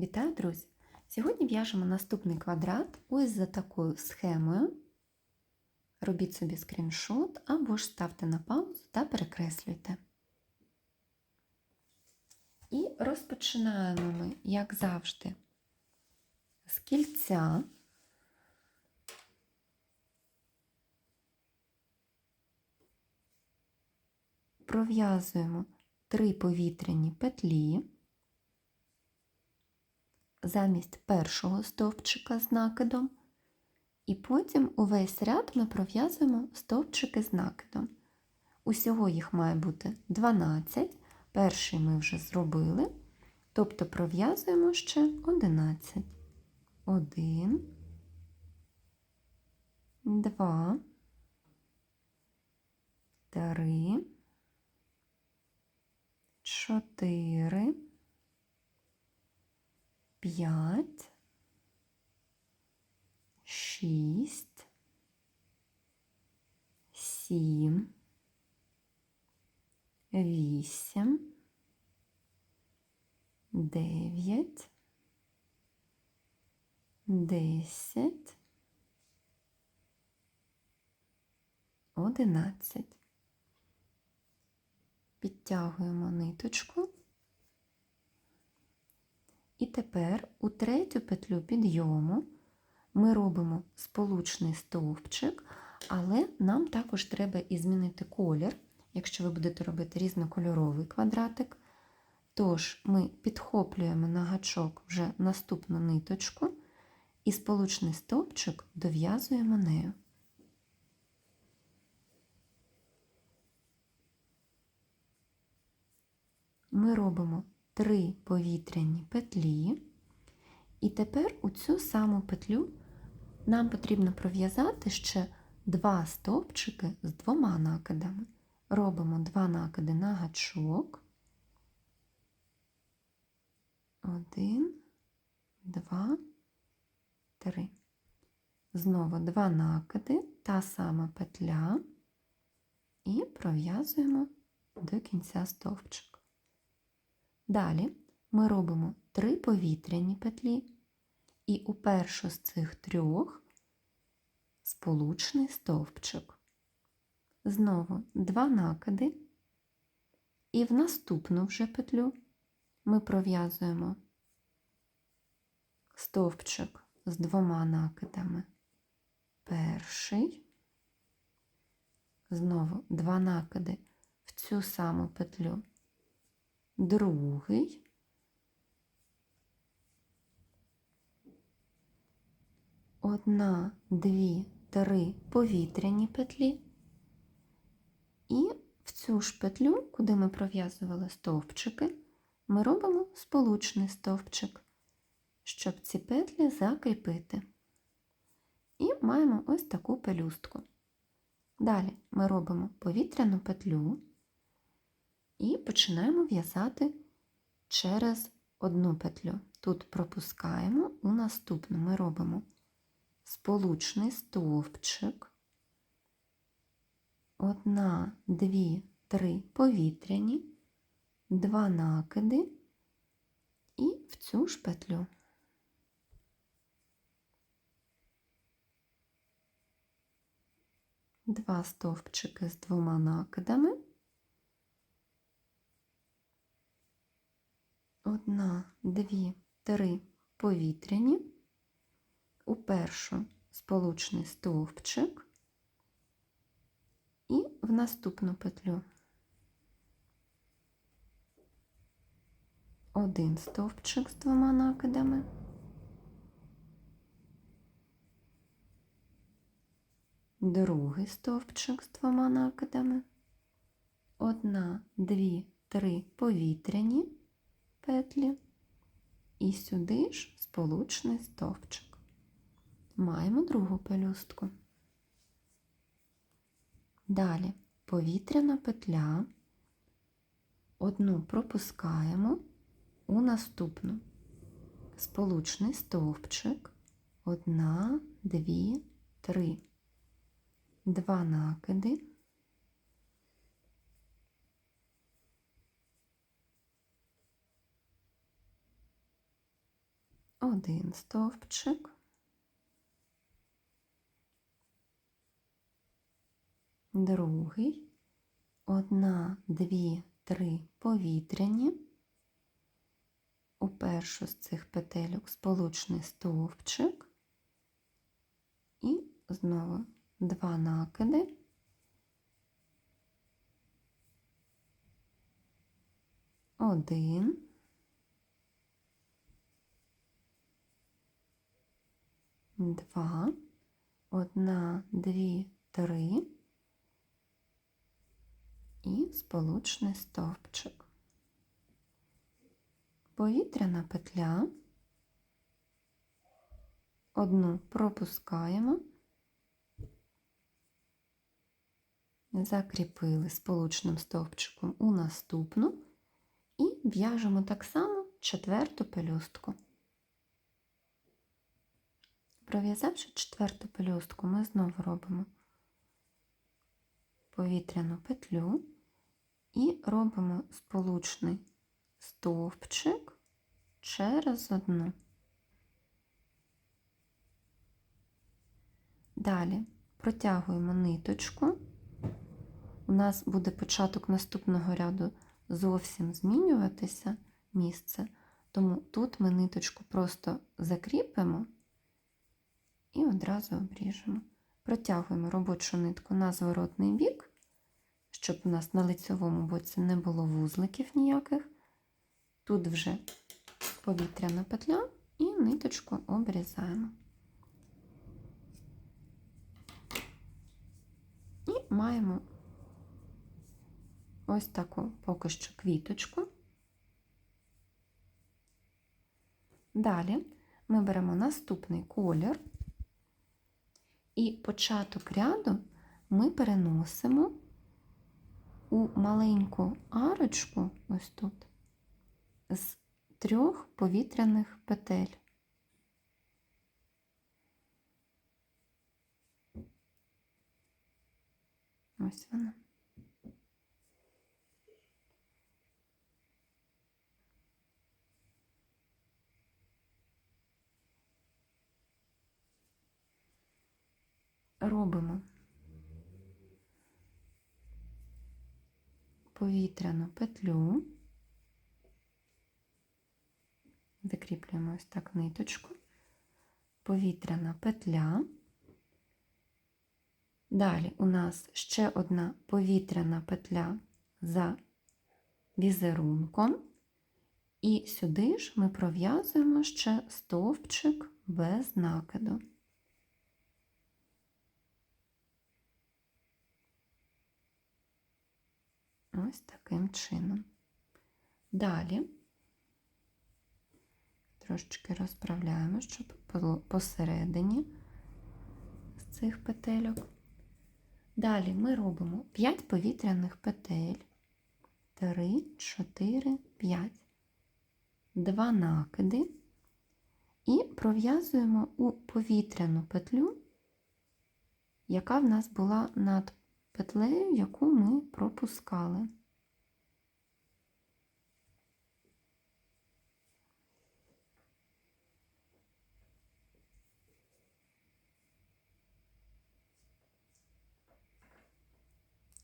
Вітаю, друзі! Сьогодні в'яжемо наступний квадрат ось за такою схемою. Робіть собі скріншот або ж ставте на паузу та перекреслюйте. І розпочинаємо ми, як завжди, з кільця. Пров'язуємо три повітряні петлі замість першого стовпчика з накидом, і потім увесь ряд ми пров'язуємо стовпчики з накидом. Усього їх має бути 12. Перший ми вже зробили, тобто пров'язуємо ще 11. 1, 2, 3, 4, п'ять, шість, сім, вісім, дев'ять, десять, одинадцять. Підтягуємо ниточку. І тепер у третю петлю підйому ми робимо сполучний стовпчик, але нам також треба і змінити колір, якщо ви будете робити різнокольоровий квадратик. Тож ми підхоплюємо на гачок вже наступну ниточку і сполучний стовпчик дов'язуємо нею. Ми робимо три повітряні петлі, і тепер у цю саму петлю нам потрібно пров'язати ще два стовпчики з двома накидами. Робимо два накиди на гачок. Один, два, три. Знову два накиди, та сама петля, і пров'язуємо до кінця стовпчика. Далі ми робимо три повітряні петлі, і у першу з цих трьох сполучний стовпчик. Знову два накиди, і в наступну вже петлю ми пров'язуємо стовпчик з двома накидами. Перший, знову два накиди в цю саму петлю другий, одна, дві, три повітряні петлі, і в цю ж петлю, куди ми пров'язували стовпчики, ми робимо сполучний стовпчик, щоб ці петлі закріпити. І маємо ось таку пелюстку. Далі ми робимо повітряну петлю і починаємо в'язати через одну петлю. Тут пропускаємо, у наступну ми робимо сполучний стовпчик, одна, дві, три повітряні, два накиди і в цю ж петлю. Два стовпчики з двома накидами. Одна, дві, три повітряні, у першу сполучний стовпчик. І в наступну петлю. Один стовпчик з двома накидами. Другий стовпчик з двома накидами, одна, дві, три повітряні петлі і сюди ж сполучний стовпчик. Маємо другу пелюстку. Далі повітряна петля, одну пропускаємо у наступну сполучний стовпчик, одна, дві, три, два накиди. Один стовпчик, другий, одна, дві, три повітряні. У першу з цих петельок сполучний стовпчик і знову два накиди. Один. Два. Одна, дві, три. І сполучний стовпчик. Повітряна петля. Одну пропускаємо. Закріпили сполучним стовпчиком у наступну і в'яжемо так само четверту пелюстку. Пров'язавши четверту пелюстку, ми знову робимо повітряну петлю і робимо сполучний стовпчик через одну. Далі протягуємо ниточку. У нас буде початок наступного ряду зовсім змінюватися місце, тому тут ми ниточку просто закріпимо і одразу обріжемо. Протягуємо робочу нитку на зворотний бік, щоб у нас на лицьовому боці не було вузликів ніяких. Тут вже повітряна петля і ниточку обрізаємо. І маємо ось таку поки що квіточку. Далі ми беремо наступний колір і початок ряду ми переносимо у маленьку арочку, ось тут, з трьох повітряних петель. Ось вона. Робимо повітряну петлю, закріплюємо ось так ниточку, повітряна петля. Далі у нас ще одна повітряна петля за візерунком, і сюди ж ми пров'язуємо ще стовпчик без накиду. Ось таким чином. Далі трошечки розправляємо, щоб посередині з цих петельок. Далі ми робимо 5 повітряних петель, 3, 4, 5, 2 накиди і пров'язуємо у повітряну петлю, яка в нас була над петлею, яку ми пропускали.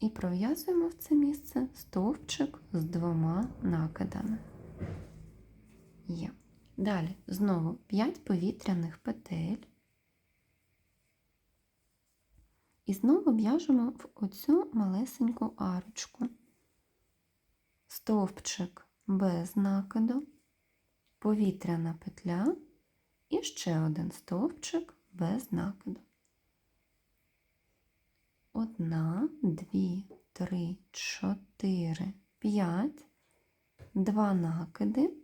І пров'язуємо в це місце стовпчик з двома накидами. Є. Далі знову 5 повітряних петель. І знову в'яжемо в оцю малесеньку арочку. Стовпчик без накиду, повітряна петля і ще один стовпчик без накиду. Одна, дві, три, чотири, п'ять, два накиди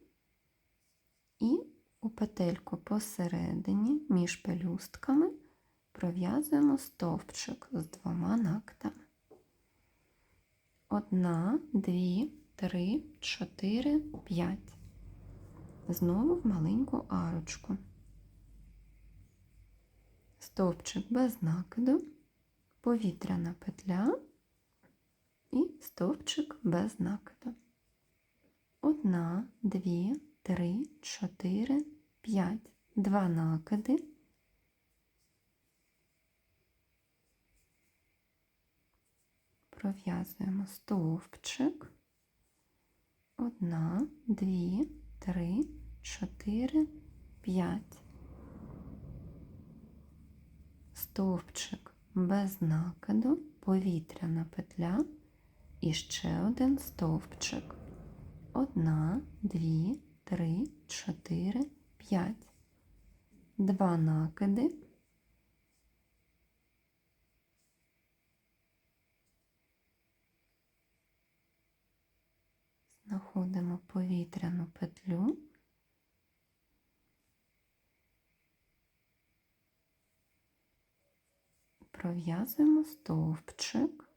і у петельку посередині між пелюстками пров'язуємо стовпчик з двома накидами. Одна, дві, три, чотири, п'ять. Знову в маленьку арочку. Стовпчик без накиду, повітряна петля і стовпчик без накиду. Одна, дві, три, чотири, 5. Два накиди. Пров'язуємо стовпчик. Одна, дві, три, чотири, п'ять. Стовпчик без накиду, повітряна петля і ще один стовпчик. Одна, дві, три, чотири, п'ять. Два накиди. Знаходимо повітряну петлю. Пров'язуємо стовпчик.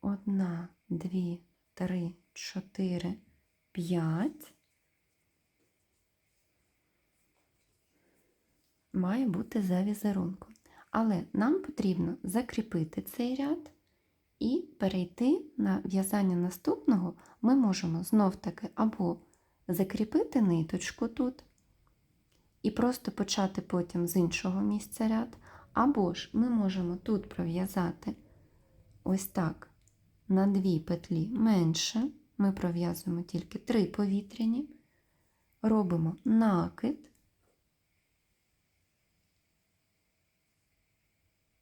Одна, дві, три, чотири, п'ять. Має бути за візерунком. Але нам потрібно закріпити цей ряд і перейти на в'язання наступного. Ми можемо знов-таки або закріпити ниточку тут і просто почати потім з іншого місця ряд, або ж ми можемо тут пров'язати ось так на дві петлі менше. Ми пров'язуємо тільки три повітряні, робимо накид.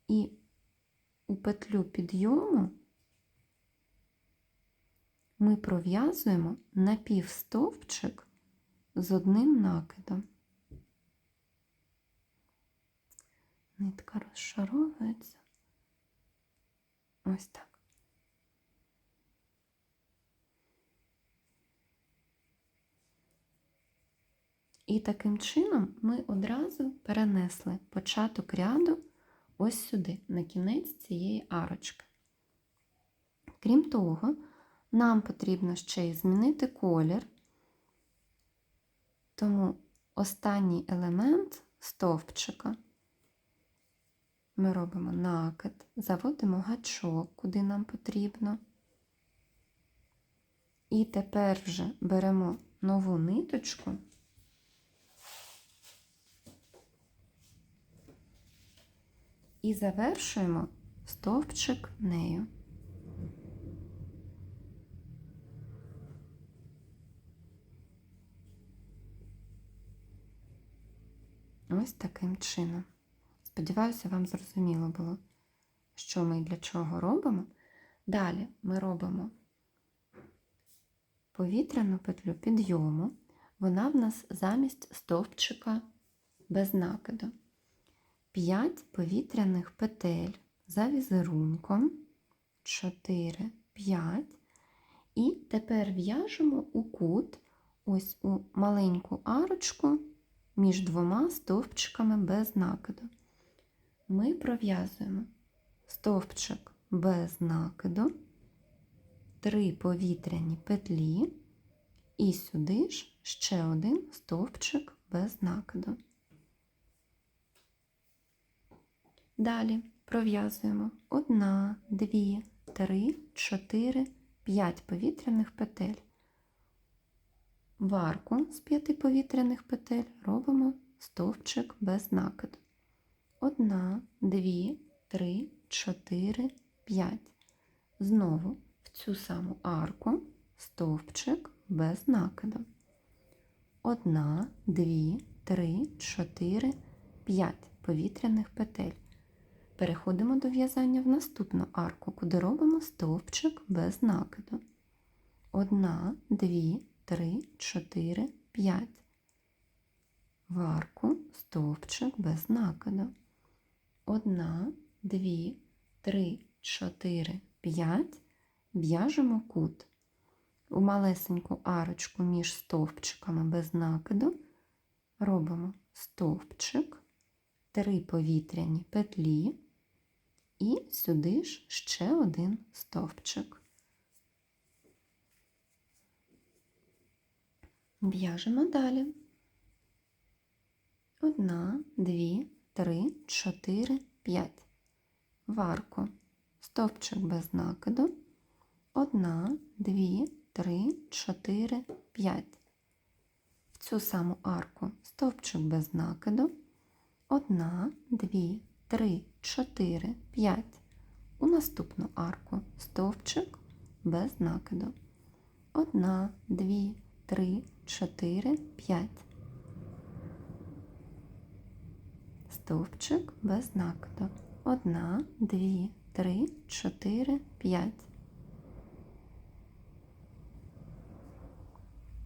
І у петлю підйому ми пров'язуємо напівстовпчик з одним накидом. Нитка розшаровується. Ось так. І таким чином ми одразу перенесли початок ряду ось сюди, на кінець цієї арочки. Крім того, нам потрібно ще й змінити колір, тому останній елемент стовпчика ми робимо накид, заводимо гачок, куди нам потрібно. І тепер вже беремо нову ниточку. І завершуємо стовпчик нею. Ось таким чином. Сподіваюся, вам зрозуміло було, що ми і для чого робимо. Далі ми робимо повітряну петлю підйому. Вона в нас замість стовпчика без накиду. 5 повітряних петель за візерунком, 4, 5. І тепер в'яжемо у кут ось у маленьку арочку між двома стовпчиками без накиду. Ми пров'язуємо стовпчик без накиду, 3 повітряні петлі, і сюди ж ще один стовпчик без накиду. Далі пров'язуємо 1, 2, 3, 4, 5 повітряних петель. В арку з 5 повітряних петель робимо стовпчик без накиду. 1, 2, 3, 4, 5. Знову в цю саму арку стовпчик без накиду. 1, 2, 3, 4, 5 повітряних петель. Переходимо до в'язання в наступну арку, куди робимо стовпчик без накиду. 1, 2, 3, 4, 5. В арку стовпчик без накиду. 1, 2, 3, 4, 5. В'яжемо кут. У малесеньку арочку між стовпчиками без накиду робимо стовпчик, 3 повітряні петлі. І сюди ж ще один стовпчик. В'яжемо далі. Одна, дві, три, чотири, п'ять. в арку стовпчик без накиду, 1, 2, 3, 4, 5. В цю саму арку стовпчик без накиду, 1, 2, 3, 4, 5. У наступну арку стовпчик без накиду. 1, 2, 3, 4, 5. Стовпчик без накиду. 1, 2, 3, 4, 5.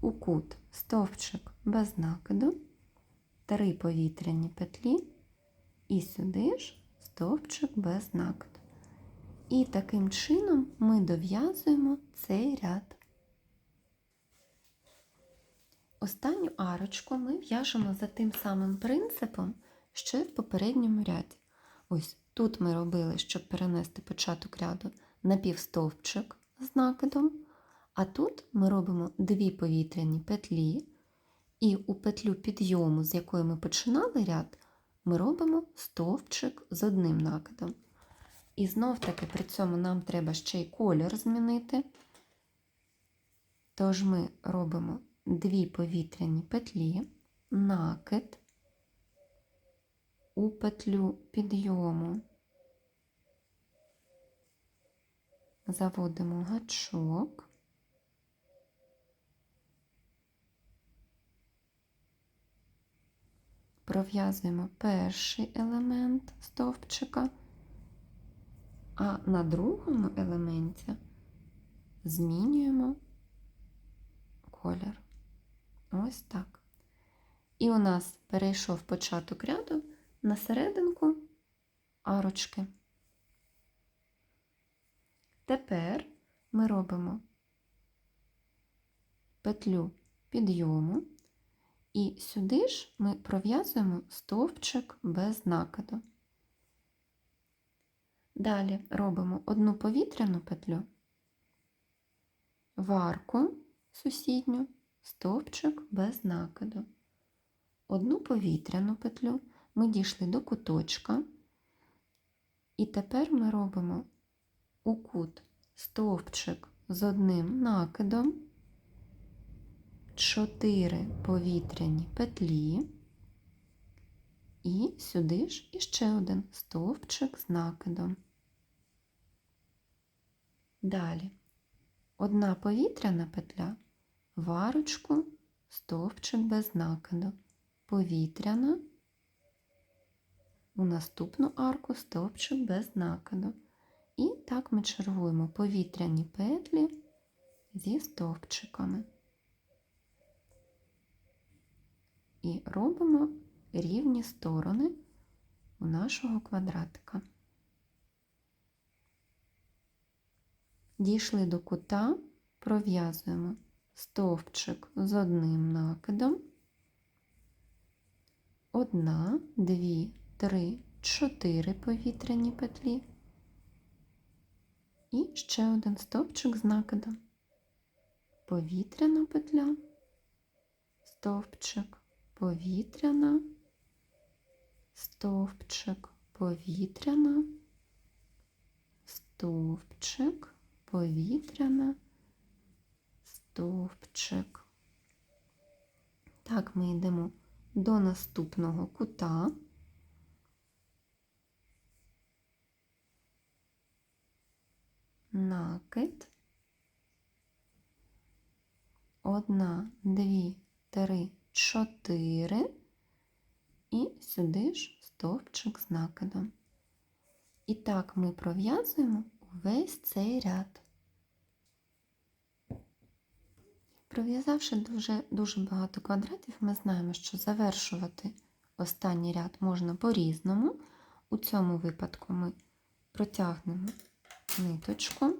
У кут стовпчик без накиду, 3 повітряні петлі і сюди ж стовпчик без накиду. І таким чином ми дов'язуємо цей ряд. Останню арочку ми в'яжемо за тим самим принципом, що й в попередньому ряді. Ось тут ми робили, щоб перенести початок ряду напівстовпчик з накидом, а тут ми робимо дві повітряні петлі, і у петлю підйому, з якої ми починали ряд, ми робимо стовпчик з одним накидом. І знов таки при цьому нам треба ще й колір змінити. Тож ми робимо дві повітряні петлі, накид у петлю підйому. Заводимо гачок. Пров'язуємо перший елемент стовпчика, а на другому елементі змінюємо колір. Ось так. І у нас перейшов початок ряду на серединку арочки. Тепер ми робимо петлю підйому, і сюди ж ми пров'язуємо стовпчик без накиду. Далі робимо одну повітряну петлю, в арку сусідню, стовпчик без накиду. Одну повітряну петлю ми дійшли до куточка, і тепер ми робимо у кут стовпчик з одним накидом, 4 повітряні петлі, і сюди ж іще один стовпчик з накидом. Далі одна повітряна петля, варочку, стовпчик без накиду, повітряна, у наступну арку стовпчик без накиду. І так ми чергуємо повітряні петлі зі стовпчиками. І робимо рівні сторони у нашого квадратика. Дійшли до кута, пров'язуємо стовпчик з одним накидом, одна, дві, три, чотири повітряні петлі і ще один стовпчик з накидом. Повітряна петля, стовпчик, повітряна, стовпчик, повітряна, стовпчик, повітряна, стовпчик. Так ми йдемо до наступного кута. Накид. Одна, дві, три, чотири. І сюди ж стовпчик з накидом. І так ми пров'язуємо увесь цей ряд. Пров'язавши дуже, дуже багато квадратів, ми знаємо, що завершувати останній ряд можна по-різному. У цьому випадку ми протягнемо ниточку,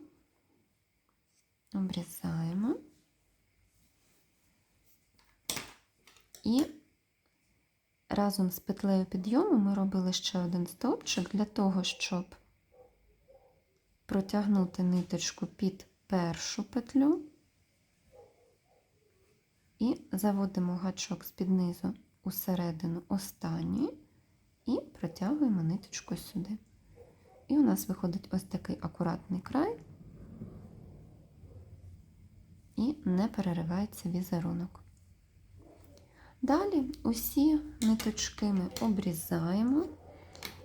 обрізаємо і разом з петлею підйому ми робили ще один стовпчик для того, щоб протягнути ниточку під першу петлю і заводимо гачок з-під низу усередину останньої і протягуємо ниточку сюди. І у нас виходить ось такий акуратний край і не переривається візерунок. Далі усі ниточки ми обрізаємо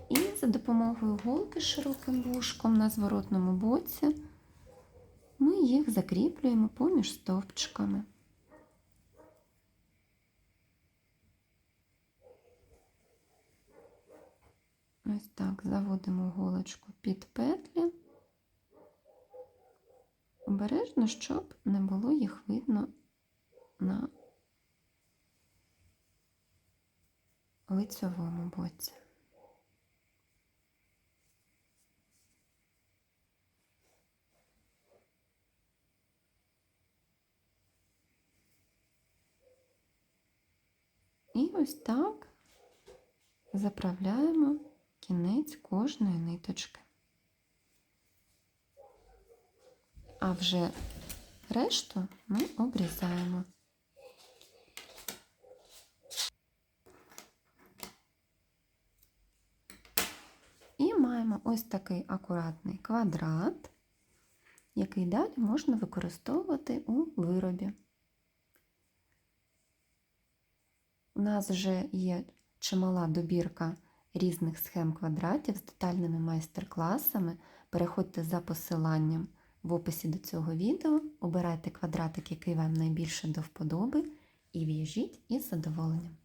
і за допомогою голки з широким вушком на зворотному боці ми їх закріплюємо поміж стовпчиками. Ось так заводимо голочку під петлі. Обережно, щоб не було їх видно на лицьовому боці. І ось так заправляємо кінець кожної ниточки. А вже решту ми обрізаємо. І маємо ось такий акуратний квадрат, який далі можна використовувати у виробі. У нас вже є чимала добірка різних схем квадратів з детальними майстер-класами. Переходьте за посиланням в описі до цього відео, обирайте квадратик, який вам найбільше до вподоби, і в'яжіть із задоволенням.